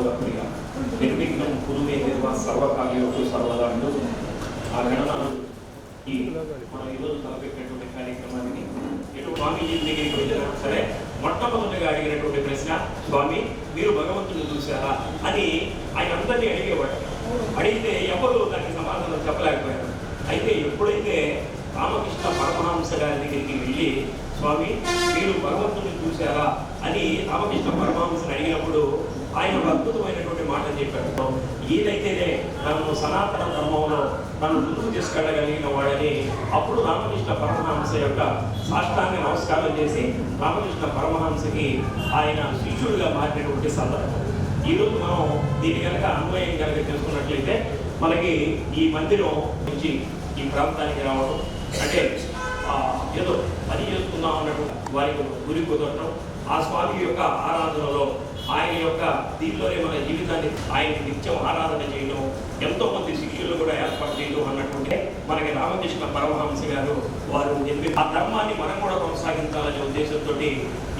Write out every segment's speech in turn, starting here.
గౌరవప్రియ నిర్విఘ్నం కురుమే నిర్మ సర్వకార్యోకు సర్వదాండు ఆ గణనాలు ఈ మనం ఈరోజు తలపెట్టినటువంటి కార్యక్రమాన్ని ఎటు స్వామీజీ దగ్గరికి వెళ్ళినా సరే మొట్టమొదటిగా అడిగినటువంటి ప్రశ్న స్వామి మీరు భగవంతుని చూశారా? అని ఆయన అందరినీ అడిగేవాడు. అడిగితే ఎవరు దానికి సమాధానం చెప్పలేకపోయారు. అయితే ఎప్పుడైతే రామకృష్ణ పరమహంస గారి దగ్గరికి వెళ్ళి స్వామి మీరు భగవంతుని చూశారా? అని రామకృష్ణ పరమహంసని అడిగినప్పుడు ఆయన ఒక అద్భుతమైనటువంటి మాట చెప్పాడు. ఏదైతేనే నన్ను సనాతన ధర్మంలో నన్ను ముందుకు తీసుకెళ్ళగలిగిన వాడని అప్పుడు రామకృష్ణ పరమహంస యొక్క సాష్టాంగ నమస్కారం చేసి రామకృష్ణ పరమహంసకి ఆయన శిష్యుడిగా మారినటువంటి సందర్భం. ఈరోజు మనం దీని కనుక అన్వయం కనుక తెలుసుకున్నట్లయితే మనకి ఈ మందిరం నుంచి ఈ ప్రాంతానికి రావడం అంటే ఏదో పని చేసుకుందాం అన్నట్టు వారికి గురి కుదరటం ఆ స్వామి యొక్క ఆరాధనలో ఆయన యొక్క దీనిలోనే మన జీవితాన్ని ఆయన నిత్యం ఆరాధన చేయడం ఎంతో మంది శిష్యులు కూడా ఏర్పాటు చేయడం అన్నటువంటి మనకి రామకృష్ణ పరమహంస గారు వారు ఆ ధర్మాన్ని మనం కూడా కొనసాగించాలనే ఉద్దేశంతో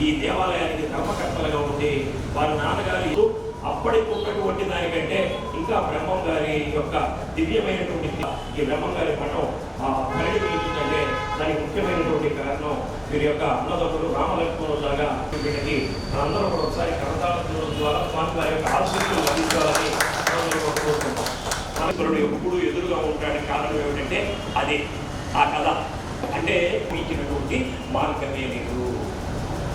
ఈ దేవాలయానికి ధర్మకర్తలుగా ఉండి వారి నాన్నగారి అప్పటికి ఉన్నటువంటి దానికంటే ఇంకా బ్రహ్మం గారి యొక్క దివ్యమైనటువంటి ఈ బ్రహ్మం గారి పటం ఆ కరడి దానికి ముఖ్యమైనటువంటి కారణం వీరి యొక్క అన్నదమ్ములు రామలక్ష్మణులు లాగా వీటికి అందరూ కూడా ఒకసారి కరతాళ ద్వారా స్వామి వారి యొక్క ఆశీస్సులు లభించాలని మనందరం కోరుకుంటాం ఈశ్వరుడు ఎప్పుడు ఎదురుగా ఉంటాడని కారణం ఏమిటంటే అది ఆ కథ అంటే ఇచ్చినటువంటి మార్గమే లేదు.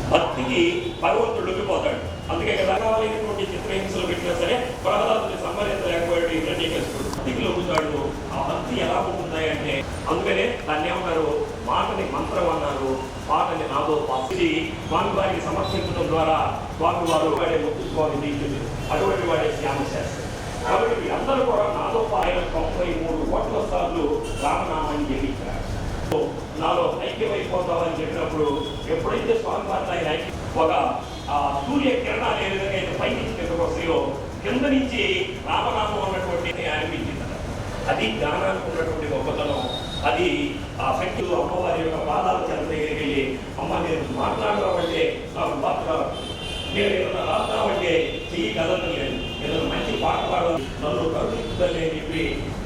భక్తికి భగవంతుడు ఉండిపోతాడు. అందుకే రకాలైనటువంటి చిత్రహింసలు పెట్టినా సరే ప్రహ్లాదుని సంహరించలేకపోయాడు హిరణ్యకశిపుడు భక్తికి లొంగుతాడు ఆ భక్తి ఎలా ఉంటుంది అంటే అందుకనే దాన్ని ఏమన్నారు మాటని మంత్రం అన్నారు పాటని నాదో పాట. ఇది స్వామి వారికి సమర్పించడం ద్వారా స్వామి వారు వాడే ముత్తు స్వామి అటువంటి వాడే శ్యామశాస్త్రి కాబట్టి వీళ్ళందరూ కూడా నాలో ఆయన తొంభై మూడు కోట్ల సార్లు రామనామాన్ని జపించారు. సో నాలో ఐక్యమైపోతామని చెప్పినప్పుడు ఎప్పుడైతే స్వామి వారిని ఆయన ఒక ఆ, సూర్య కిరణాలు ఏ విధంగా అయితే పైకి కిందకు వస్తాయో కింద నుంచి రామనామం అన్నటువంటి అనిపించింది అది జ్ఞానానికి ఉన్నటువంటి గొప్పతనం. అది ఆ శక్తి అమ్మవారి యొక్క పాదాల చెంత దగ్గరికి వెళ్ళి అమ్మ నేను మాట్లాడడం నాకు బాగా నేను ఏదైనా రాస్తామంటే చెయ్యి కదలడం లేదు ఏదైనా మంచి పాట పాడడం నన్ను కరుణించలే చెప్పి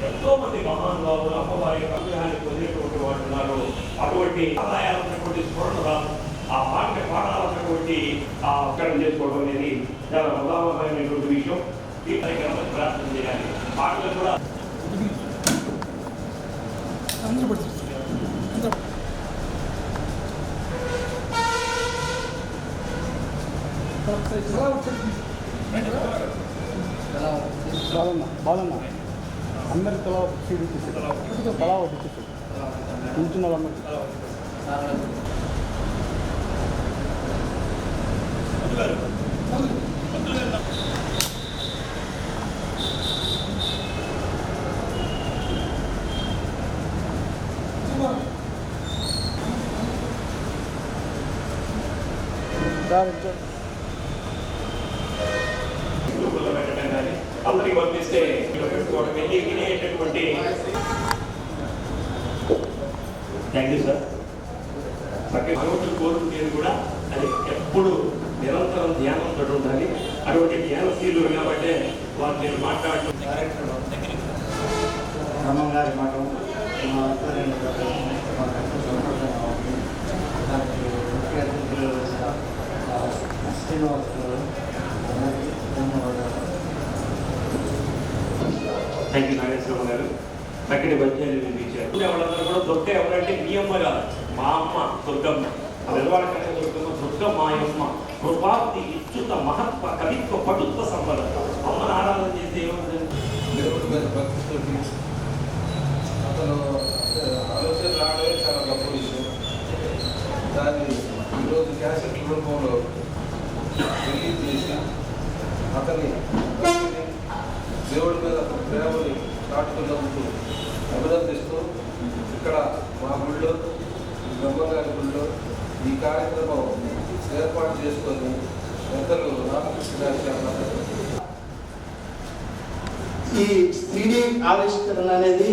ఎంతో మంది మహానుభావులు అమ్మవారి యొక్క అనుగ్రహాన్ని పొందినటువంటి వాడు ఉన్నారు. అటువంటి ఆదాయాలు ఉన్నటువంటి స్ఫురణ రాదు ఆ పాట పాడాలన్నటువంటి ఆ అక్షరం చేసుకోవడం అనేది చాలా ప్రధానమైనటువంటి విషయం. ఈ కార్యక్రమాన్ని ప్రార్థన చేయాలి. పాటలు కూడా అందరూ పడుతుంది అందరూ ఎలా ఉంటుంది అందరి తలా సీడీ తలా కూర్చున్న అందరికి పంపిస్తే ఇక్కడ పెట్టుకోవడం వెళ్ళి వినేటటువంటి థ్యాంక్ యూ సార్ ప్రతి భగవంతుడు కోరుకునేది కూడా అది ఎప్పుడు నిరంతరం ధ్యానంతో ఉండాలి. అటువంటి ధ్యానశీలుడు కాబట్టి వారు నేను మాట్లాడటం బ్రహ్మంగారి మఠం మా ఆధ్వర్యంలో జరగడం శ్రీనివాస్ ధన్యవాదాలు థ్యాంక్ యూ నాగేశ్వరరావు గారు. చక్కటి పద్యాలు వినిపించారు ఉండే వాళ్ళందరూ కూడా దొక్క ఎవరంటే మీ అమ్మ కాదు మా అమ్మ దుర్గమ్మ. వెలవాడ కంటే దుర్గమ్మ దుర్గ మా అమ్మ. కృపాప్తి ఇచ్చుత మహత్వ కవిత్వ పటుత్వ సంపద అమ్మను ఆరాధన చేస్తే ఏముంటుంది అతను ఆలోచన రావడమే చాలా గొప్ప విషయం. దాన్ని ఈరోజు క్యాసెట్ రూపంలో రిలీజ్ చేసి అతని దేవుడి మీద అతని ప్రేమని చాటుకున్నందుకు అభినందిస్తూ ఇక్కడ మా గుళ్ళో బ్రహ్మగారి గుళ్ళో ఈ కార్యక్రమం ఏర్పాటు చేసుకొని పెద్దలు రామకృష్ణ గారి ఈ సీడీ ఆవిష్కరణ అనేది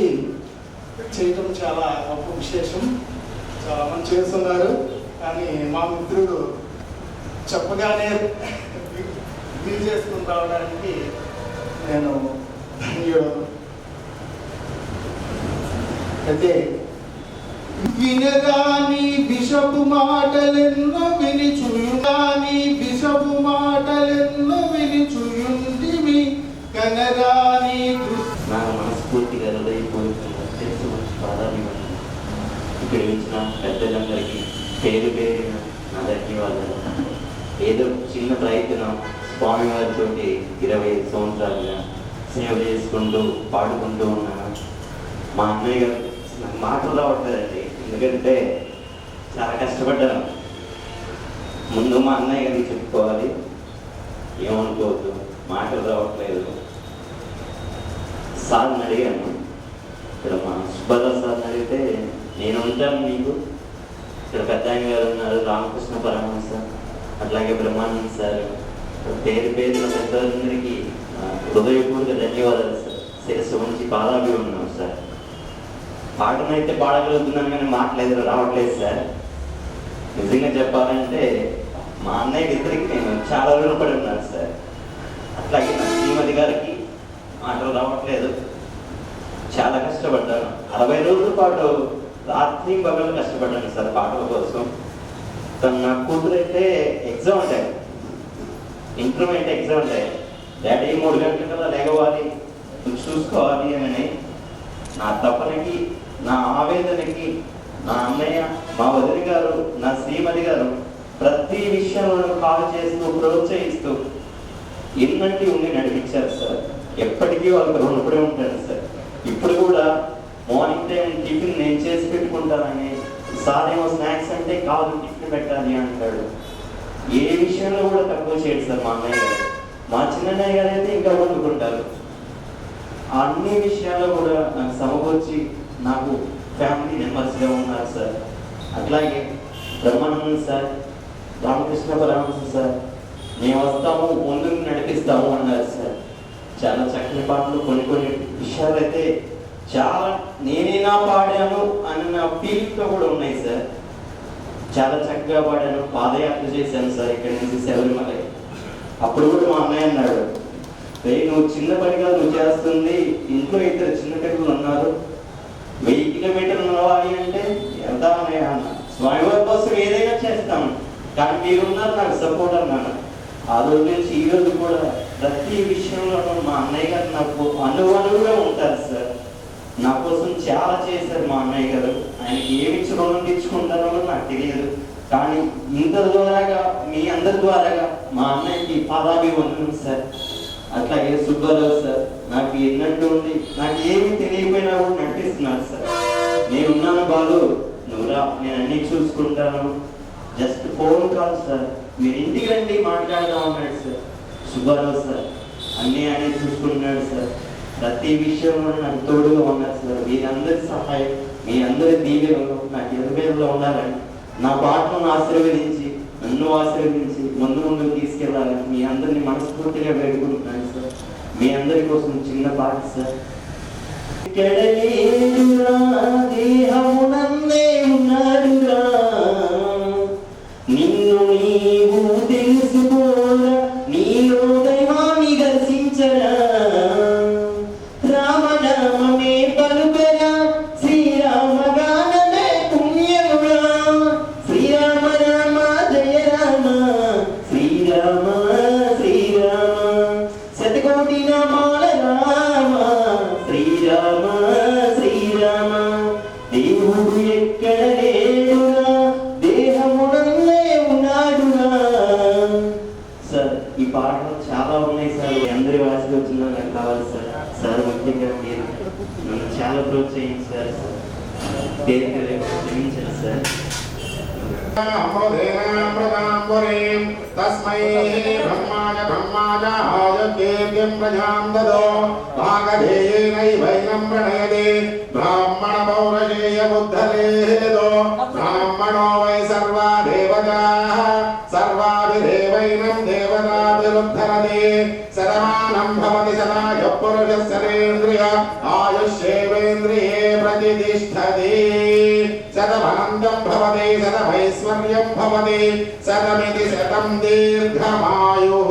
చేయటం చాలా గొప్ప విశేషం. చాలా మంది చేస్తున్నారు. కానీ మా మిత్రుడు చెప్పగానే తీసేసుకుని రావడానికి నేను ధన్యుడు అయితే వినగాని బిషపు మాటలెన్నో విని చుయుగాని బిషపు మాటలెన్నో విని చుయుంటివి కనగాని నా మనస్ఫూర్తిగా హృదయపూర్వకంగా తెలుసు పాదాలు ఇక్కడ పెద్దలందరికీ పేరు పేరు ఏదో చిన్న ప్రయత్నం స్వామివారితో ఇరవై ఐదు సంవత్సరాలుగా సేవ చేసుకుంటూ పాడుకుంటూ ఉన్నాను. మా అన్నయ్య గారు నాకు మాటలు రావట్లేదండి. ఎందుకంటే చాలా కష్టపడ్డాను. ముందు మా అన్నయ్య గారికి చెప్పుకోవాలి. ఏమనుకోవద్దు మాటలు రావట్లేదు. సార్ని అడిగాను. ఇక్కడ మా సుబ్బారావు సార్ని అడిగితే నేను ఉంటాను నీకు. ఇక్కడ పెద్ద గారు ఉన్నారు రామకృష్ణ పరమహంస. అట్లాగే బ్రహ్మానంద సార్ పేరు పేరున పెద్దలందరికీ హృదయపూర్వక ధన్యవాదాలు సార్. శిరస్సు నుంచి పాదాభి ఉన్నాం సార్. పాటనైతే పాడగలుగుతున్నాను కానీ మాటలేదు రావట్లేదు సార్. నిజంగా చెప్పాలంటే మా అన్నయ్య ఇద్దరికి నేను చాలా రుణపడి ఉన్నాను సార్. అట్లాగే నా శ్రీమతి గారికి మాటలు రావట్లేదు. చాలా కష్టపడ్డాను. అరవై రోజుల పాటు రాత్రి పగలు కష్టపడ్డాను సార్ పాటల కోసం. తను నా కూతురు అయితే ఎగ్జామ్ ఉంటాయి ఇంప్రూవ్మెంట్ ఎగ్జామ్ ఉంటాయి డాడీ మూడు గంటల కల్లా లేగవాలి నువ్వు చూసుకోవాలి అని నా తపనకి నా ఆవేదనకి నా అన్నయ్య మా వదిలి గారు నా శ్రీమతి గారు ప్రతి విషయంలో కాల్ చేస్తూ ప్రోత్సహిస్తూ ఎన్నంటి ఉండి నడిపించారు సార్. ఎప్పటికీ వాళ్ళకి రుణపడి ఉంటారు సార్. ఇప్పుడు కూడా మార్నింగ్ టైం టిఫిన్ నేను చేసి పెట్టుకుంటానని సార్ ఏమో స్నాక్స్ అంటే కాదు టిఫిన్ పెట్టాలి అంటాడు. ఏ విషయంలో కూడా తక్కువ చేయడు సార్ మా అన్నయ్య గారు. మా చిన్నయ్య గారు అయితే ఇంకా వండుకుంటారు అన్ని విషయాల్లో కూడా నాకు సమకూర్చి నాకు ఫ్యామిలీ మెంబర్స్గా ఉన్నారు సార్. అట్లాగే బ్రహ్మానందం సార్ రామకృష్ణ పరమహంస సార్ మేము వస్తాము ముందుకు నడిపిస్తాము అన్నారు సార్. చాలా చక్కని పాటలు కొన్ని కొన్ని విషయాలు అయితే చాలా నేనేనా పాడాను అన్న ఫీలింగ్తో కూడా ఉన్నాయి సార్ చాలా చక్కగా పాడాను పాదయాత్ర చేశాను సార్ ఇక్కడి నుంచి శబరిమల. అప్పుడు కూడా మా అన్నయ్య అన్నాడు రే నువ్వు చిన్న పనిగా నువ్వు చేస్తుంది. ఇంట్లో ఇద్దరు చిన్న పిల్లలు ఉన్నారు. వెయ్యి కిలోమీటర్లు నడవాలి అంటే వెళ్తామనే అన్న? స్వామివారి కోసం ఏదైనా చేస్తాను కానీ మీరున్నారు నాకు సపోర్ట్ అన్నాను ఆ రోజు నుంచి ఈ రోజు కూడా ప్రతి విషయంలో మా అన్నయ్య గారు నాకు అనువనువుగా ఉంటారు సార్ నా కోసం చాలా చేశారు మా అన్నయ్య గారు. ఆయనకి ఏమి ఇచ్చి రుణం తెచ్చుకుంటారో నాకు తెలియదు. కానీ ఇంత ద్వారాగా మీ అందరి ద్వారాగా మా అన్నయ్యకి పాదాభి వందనం సార్. అట్లాగే సుబ్బారావు సార్ నాకు ఎన్నట్టు ఉంది నాకు ఏమి తెలియకపోయినా కూడా నటిస్తున్నారు సార్. నేనున్నాను బాలు నువ్వురా నేను అన్ని చూసుకుంటాను. Just phone call sir. మీరు ఇంటికి రండి మాట్లాడదాం అన్నాడు సార్. సుబ్బారావు సార్ అన్నీ ఆయన చూసుకుంటున్నాడు సార్. ప్రతి విషయంలో నాకు తోడుగా ఉన్నారు సార్ మీరందరి సహాయం మీ అందరి దీవెనలు నాకు ఎదురులో ఉండాలని నా పాటను ఆశీర్వదించి నన్ను ఆశీర్వదించి ముందు ముందు తీసుకెళ్ళాలని మీ అందరిని మనస్ఫూర్తిగా వేడుకుంటున్నాను సార్ మీ అందరి కోసం చిన్న పాట సార్ ఎక్కడలేదురా దేహము तस्मै ब्रह्माय ब्रह्माय आयज्ञेभ्यं प्रजां ददो भागधेयेनैवैनं प्रणयते ब्राह्मणपौरजेय बुद्धलेदो ब्राह्मणो वै सर्वा देवताः सर्वाभिदेवैनं देवताभिरुद्धरते शतमानं भवति शताय पुरुषस्येन्द्रिय आयुष्येवेन्द्रिये प्रतिष्ठते శతమనందం భవతి శతమైశ్వర్యం భవతి శతమితి శతం దీర్ఘమాయు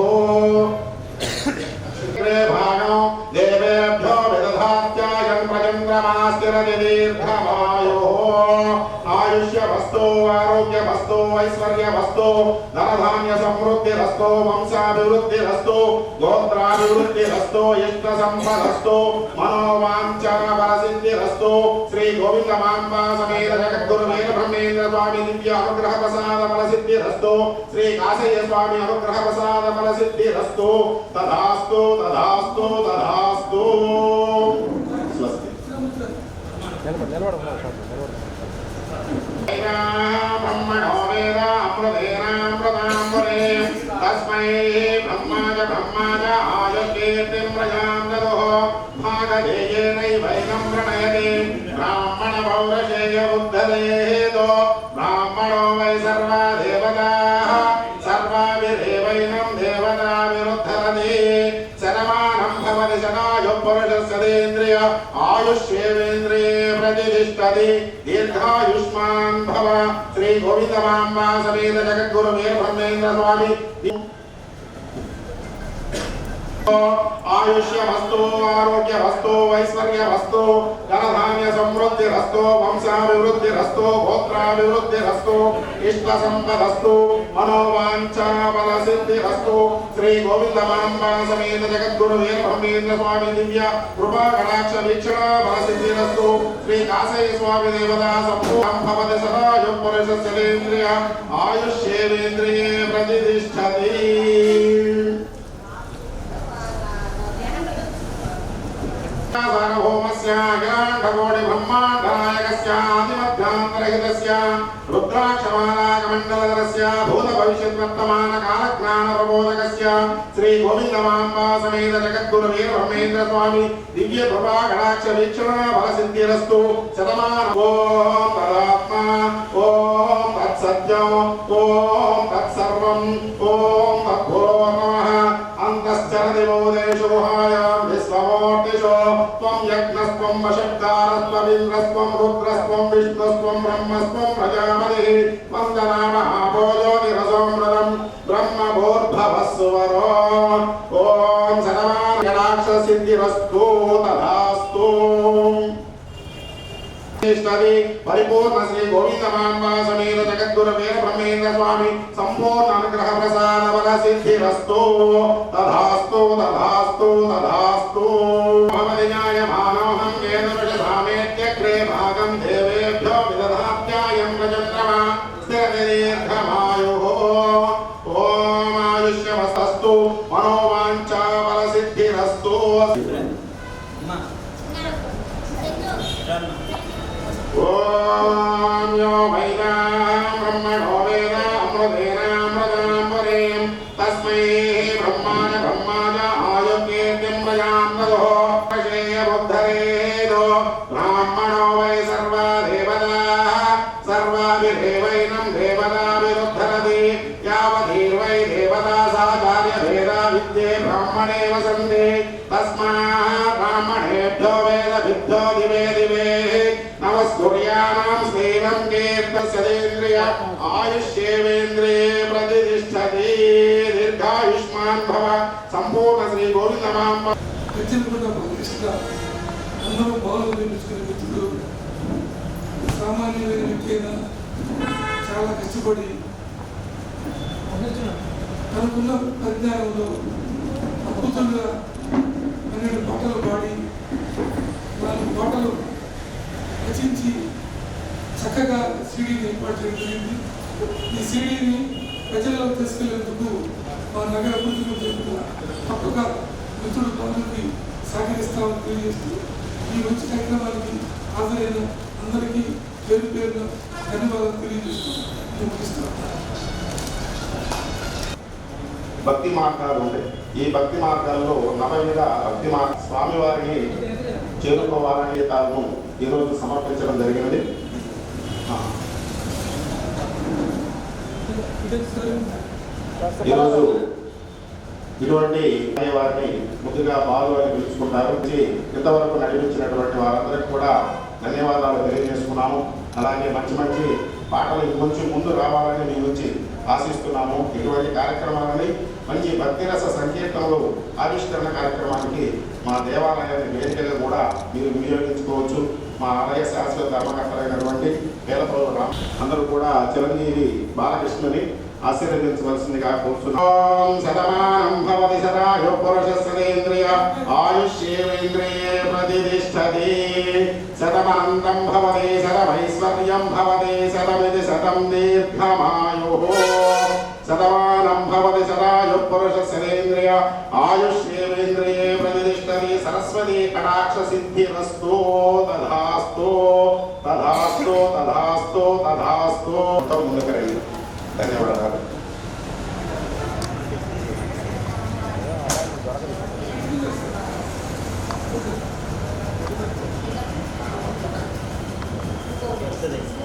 భాగం దేవేభ్యో విదధాత్యాయం ప్రజంద్రమాస్తిరది దీర్ఘమాయు ఆయుష్య వస్తు ఆరోగ్య వస్తు ఐశ్వర్య వస్తు ధనధాన్య సమృద్ధి రస్తో వంశాభివృద్ధి రస్తో గోత్రాభివృద్ధి రస్తో ఇష్ట సంపదస్తో మనోవాంఛా బలసిద్ధి రస్తో శ్రీ గోవింద మాంబా సమేత జగద్గురు బ్రహ్మేంద్ర స్వామి దివ్య అనుగ్రహ ప్రసాద బల సిద్ధి రస్తో శ్రీ కాశయ్య స్వామి అనుగ్రహ ప్రసాద బల సిద్ధి రస్తో తదాస్తు తదాస్తు తదాస్తు స్వస్తి నిలబడి నిలబడి. బ్రహ్మణో వేద అమృతేనామృతాంబరే తస్మై బ్రహ్మాజ బ్రహ్మాజ ఆయుర్కీర్తిం ప్రజాం దదో భాగధేయేనైవైనం ప్రణయతి. బ్రాహ్మణ పౌరశేయ ఉద్ధరేదో బ్రాహ్మణో వై సర్వా ప్రతిష్టతి దీర్ఘాయుష్మాన్ భవ. శ్రీ గోవిందమాంబా సమేత జగద్గురు వీర బ్రహ్మేంద్ర స్వామి. ఆయుష్యమస్తు ఆరోగ్యమస్తు ఐశ్వర్యమస్తు ధనధాన్య సమృద్ధిరస్తు వంశాభివృద్ధిరస్తు గోత్రాభివృద్ధిరస్తు ఇష్ట సంపదస్తు మనోవాంఛాబల సిద్ధిరస్తు శ్రీ గోవిందమాంబా సమేత జగద్గురు వీరబ్రహ్మేంద్ర స్వామి దివ్య కృపా కటాక్ష వీక్షణ బల సిద్ధిరస్తు శ్రీ కాశయ స్వామి దేవతా సంపూర్ణం భవతి సదాయు ఆయుష్యేంద్రియే ప్రతిష్టతి. సార్వభౌమస్య అఖిలాండకోటి బ్రహ్మాండనాయకస్య ఆదిమధ్యాంతరహితస్య రుద్రాక్షమాలాకమండలధరస్య భూత భవిష్యత్ వర్తమాన కాలజ్ఞాన ప్రబోధకస్య శ్రీ గోవిందమాంబా సమేత జగద్గురు వీర బ్రహ్మేంద్ర స్వామి దివ్య వశక్తారస్త్వమింద్రస్త్వం రుద్రస్త్వం విష్ణుస్త్వం బ్రహ్మస్త్వం ప్రజాపతి వందనామహాభోజోనిరసోమృతం బ్రహ్మభూర్భవస్సువరో ఓం సనమాక్ష సిద్ధిరస్తు తదాస్తు శ్రీ పరిపూర్ణ శ్రీ గోవిందమాంబా సమేత జగద్గురు వీర బ్రహ్మేంద్ర స్వామి సంపూర్ణ అనుగ్రహ ప్రసాద బల సిద్ధిరస్తు తథాస్తు తథాస్తు తథాస్తు విద్యే బ్రాహ్మణే వసందే తస్మా బ్రాహ్మణేభ్యో వేద వేదభిభ్యో దివే దివే నమస్కూర్యాణం స్నేహం కీర్తసేంద్రియ ఆయుష్యేవేంద్రియే ప్రతిష్టతి దీర్ఘాయుష్మాన్ భవ సంపూర్ణ శ్రీ గోవిందమాంబ వచ్చిన అందరూ బాగా నిర్మించుకునే వ్యక్తులు సామాన్యమైన వ్యక్తి చాలా కష్టపడి తనకున్న పరిజ్ఞానంలో అద్భుతంగా పన్నెండు పాటలు పాడి నాలుగు పాటలు రచించి చక్కగా సీడీని ఏర్పాటు చేయడం జరిగింది. ఈ సిడీని ప్రజల్లో తీసుకెళ్ళేందుకు మా నగర అభివృద్ధి జరుగుతున్న తప్పక మిత్రుడు పనులకి సహకరిస్తామని తెలియజేస్తూ ఈ మంచి కార్యక్రమానికి హాజరైన అందరికీ పేరు పేరున ధన్యవాదాలు తెలియజేస్తూ నేను భక్తి మార్గాలు ఉంటాయి. ఈ భక్తి మార్గాల్లో మీద భక్తి మార్గ స్వామివారిని చేరుకోవాలనే తాను ఈరోజు సమర్పించడం జరిగినది ఈరోజు ఇటువంటి వారిని ముందుగా బాలు అని పిలుచుకుంటారు. ఇంతవరకు నడిపించినటువంటి వారందరికీ కూడా ధన్యవాదాలు తెలియజేసుకున్నాము. అలాగే మంచి మంచి పాటలు ఇంకొంచెం ముందు రావాలని మీ నుంచి ఆశిస్తున్నాము. ఇటువంటి కార్యక్రమాలని మంచి భక్తిరస సంకీర్తనలు ఆవిష్కరణ కార్యక్రమానికి మా దేవాలయాన్ని వేదికగా కూడా మీరు వినియోగించుకోవచ్చు. మా ఆలయ శాశ్వత ధర్మకర్తలైనటువంటి వేలపల్లి రామ్ అందరూ కూడా చిరంజీవి బాలకృష్ణుని ఆశీర్వదించవలసిందిగా కోరుతున్నాం. శతమానం భవతి సదాయు పురుష సదేంద్రియ ఆయుష్యేంద్రియే ప్రతిష్టతి శతమనంతం భవతి శతమైశ్వర్యం భవతి శతమితి శతం దీర్ఘమాయు శతమానం భవతి సదాయు పురుష సదేంద్రియ ఆయుష్యేంద్రియే ప్రతిష్టతి సరస్వతి కటాక్ష సిద్ధిరస్తు తథాస్తు తథాస్తు తథాస్తు తథాస్తు ముందుకు రండి ధన్యవాదాలు ustedes.